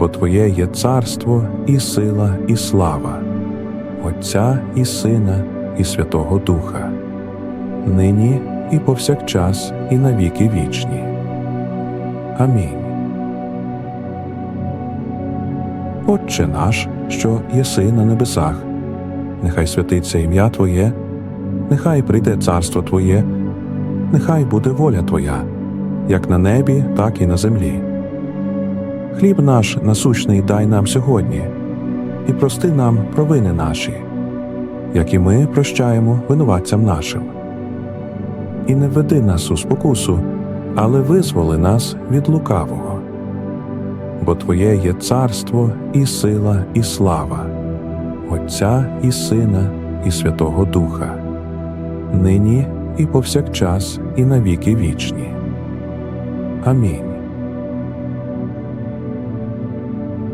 Бо Твоє є царство і сила, і слава, Отця і Сина, і Святого Духа, нині і повсякчас, і навіки вічні. Амінь. Отче наш, що єси на небесах, нехай святиться ім'я Твоє, нехай прийде царство Твоє, нехай буде воля Твоя, як на небі, так і на землі. Хліб наш насущний дай нам сьогодні, і прости нам провини наші, як і ми прощаємо винуватцям нашим. І не веди нас у спокусу, але визволи нас від лукавого. Бо Твоє є царство і сила, і слава, Отця і Сина, і Святого Духа, нині і повсякчас, і навіки вічні. Амінь.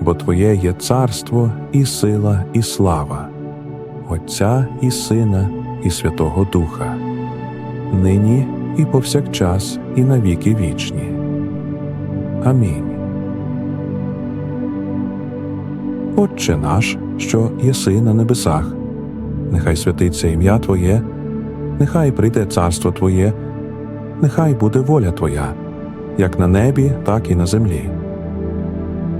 Бо Твоє є царство і сила, і слава, Отця і Сина, і Святого Духа, нині і повсякчас, і навіки вічні. Амінь. Отче наш, що єси на небесах, нехай святиться ім'я Твоє, нехай прийде царство Твоє, нехай буде воля Твоя, як на небі, так і на землі.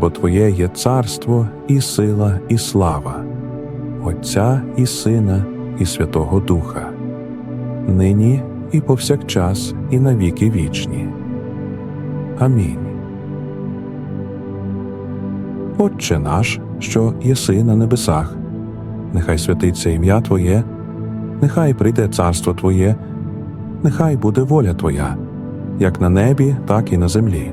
Бо Твоє є царство і сила, і слава, Отця і Сина, і Святого Духа, нині і повсякчас, і навіки вічні. Амінь. Отче наш, що єси на небесах, нехай святиться ім'я Твоє, нехай прийде царство Твоє, нехай буде воля Твоя, як на небі, так і на землі.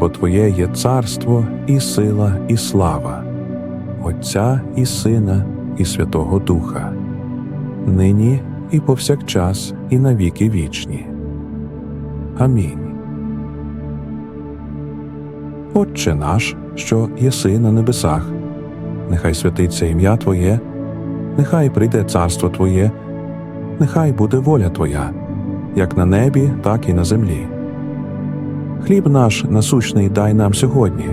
Бо Твоє є царство і сила, і слава, Отця і Сина, і Святого Духа, нині і повсякчас, і на віки вічні. Амінь. Отче наш, що єси на небесах, нехай святиться ім'я Твоє, нехай прийде царство Твоє, нехай буде воля Твоя, як на небі, так і на землі. Хліб наш насущний дай нам сьогодні,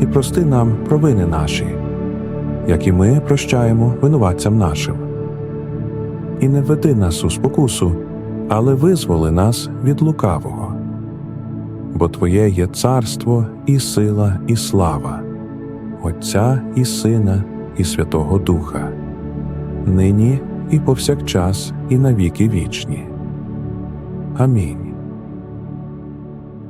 і прости нам провини наші, як і ми прощаємо винуватцям нашим. І не веди нас у спокусу, але визволи нас від лукавого. Бо Твоє є царство і сила, і слава, Отця і Сина, і Святого Духа, нині і повсякчас, і на віки вічні. Амінь.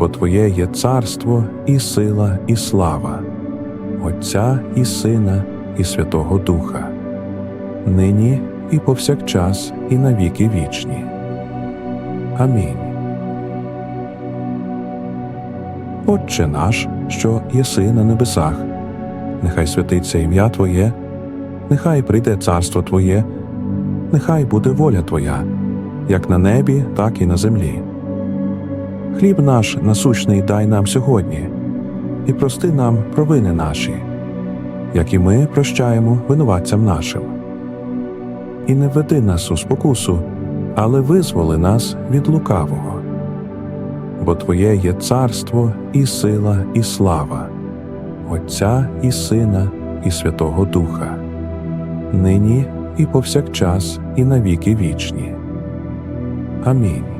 Бо Твоє є царство і сила, і слава, Отця і Сина, і Святого Духа, нині і повсякчас, і на віки вічні. Амінь. Отче наш, що єси на небесах, нехай святиться ім'я Твоє, нехай прийде царство Твоє, нехай буде воля Твоя, як на небі, так і на землі. Хліб наш насущний дай нам сьогодні, і прости нам провини наші, як і ми прощаємо винуватцям нашим. І не веди нас у спокусу, але визволи нас від лукавого. Бо Твоє є царство і сила, і слава, Отця і Сина, і Святого Духа, нині і повсякчас, і на віки вічні. Амінь.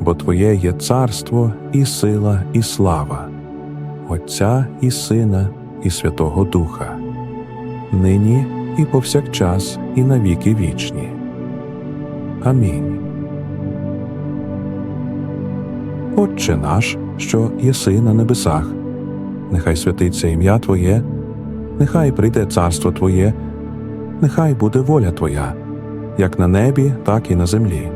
Бо Твоє є царство і сила, і слава, Отця і Сина, і Святого Духа, нині і повсякчас, і на віки вічні. Амінь. Отче наш, що єси на небесах, нехай святиться ім'я Твоє, нехай прийде царство Твоє, нехай буде воля Твоя, як на небі, так і на землі.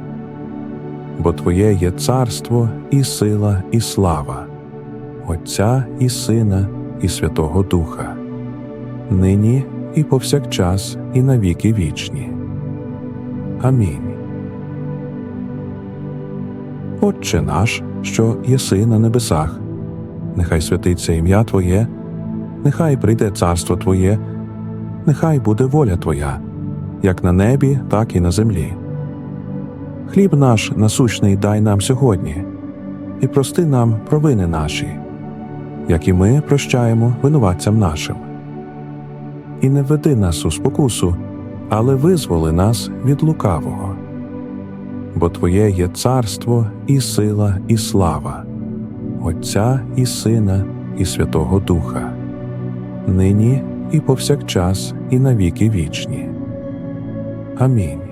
Бо Твоє є царство і сила, і слава, Отця і Сина, і Святого Духа, нині і повсякчас, і на віки вічні. Амінь. Отче наш, що єси на небесах, нехай святиться ім'я Твоє, нехай прийде царство Твоє, нехай буде воля Твоя, як на небі, так і на землі. Хліб наш насущний дай нам сьогодні, і прости нам провини наші, як і ми прощаємо винуватцям нашим. І не веди нас у спокусу, але визволи нас від лукавого. Бо Твоє є царство і сила, і слава, Отця і Сина, і Святого Духа, нині і повсякчас, і навіки вічні. Амінь.